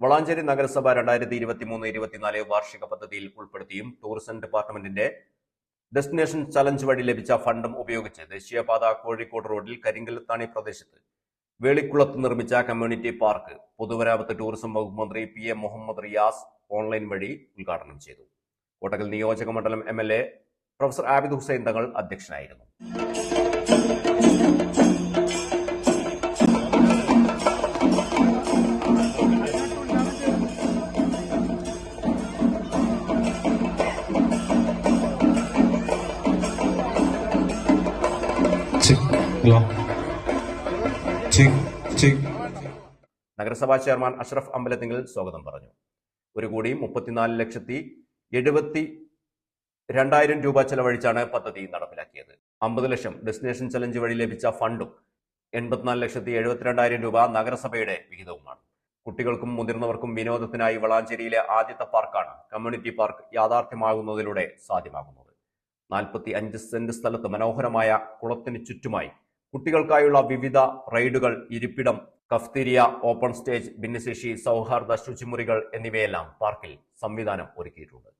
വളാഞ്ചേരി നഗരസഭ രണ്ടായിരത്തി ഇരുപത്തി മൂന്ന് ഇരുപത്തിനാല് വാർഷിക പദ്ധതിയിൽ ഉൾപ്പെടുത്തിയും ടൂറിസം ഡിപ്പാർട്ട്മെന്റിന്റെ ഡെസ്റ്റിനേഷൻ ചലഞ്ച് വഴി ലഭിച്ച ഫണ്ടും ഉപയോഗിച്ച് ദേശീയപാത കോഴിക്കോട് റോഡിൽ കരിങ്കൽത്താണി പ്രദേശത്ത് വേളിക്കുളത്ത് നിർമ്മിച്ച കമ്മ്യൂണിറ്റി പാർക്ക് പൊതുമരാമത്ത് ടൂറിസം വകുപ്പ് മന്ത്രി P M Muhammad Riyas online വഴി ഉദ്ഘാടനം ചെയ്തു. കോട്ടക്കൽ നിയോജക മണ്ഡലം M L A professor Abid Hussain Thangal അധ്യക്ഷനായിരുന്നു. Chick, hello. നഗരസഭാ ചെയർമാൻ അഷ്റഫ് അമ്പലത്തിങ്കിൽ സ്വാഗതം പറഞ്ഞു. ഒരു കോടി മുപ്പത്തിനാല് ലക്ഷത്തി എഴുപത്തി രണ്ടായിരം രൂപ ചെലവഴിച്ചാണ് പദ്ധതി നടപ്പിലാക്കിയത്. അമ്പത് ലക്ഷം ഡെസ്റ്റിനേഷൻ ചലഞ്ച് വഴി ലഭിച്ച ഫണ്ടും എൺപത്തിനാല് ലക്ഷത്തി എഴുപത്തിരണ്ടായിരം രൂപ നഗരസഭയുടെ വിഹിതവുമാണ്. കുട്ടികൾക്കും മുതിർന്നവർക്കും വിനോദത്തിനായി വളാഞ്ചേരിയിലെ ആദ്യത്തെ പാർക്കാണ് കമ്മ്യൂണിറ്റി പാർക്ക് യാഥാർത്ഥ്യമാകുന്നതിലൂടെ സാധ്യമാകുന്നത്. നാൽപ്പത്തി അഞ്ച് സെന്റ് സ്ഥലത്ത് മനോഹരമായ കുളത്തിന് ചുറ്റുമായി കുട്ടികൾക്കായുള്ള വിവിധ റൈഡുകൾ ഇരിപ്പിടം കഫ്തീരിയ ഓപ്പൺ സ്റ്റേജ് ഭിന്നശേഷി സൗഹാർദ്ദ ശുചിമുറികൾ എന്നിവയെല്ലാം പാർക്കിൽ സംവിധാനം ഒരുക്കിയിട്ടുണ്ട്.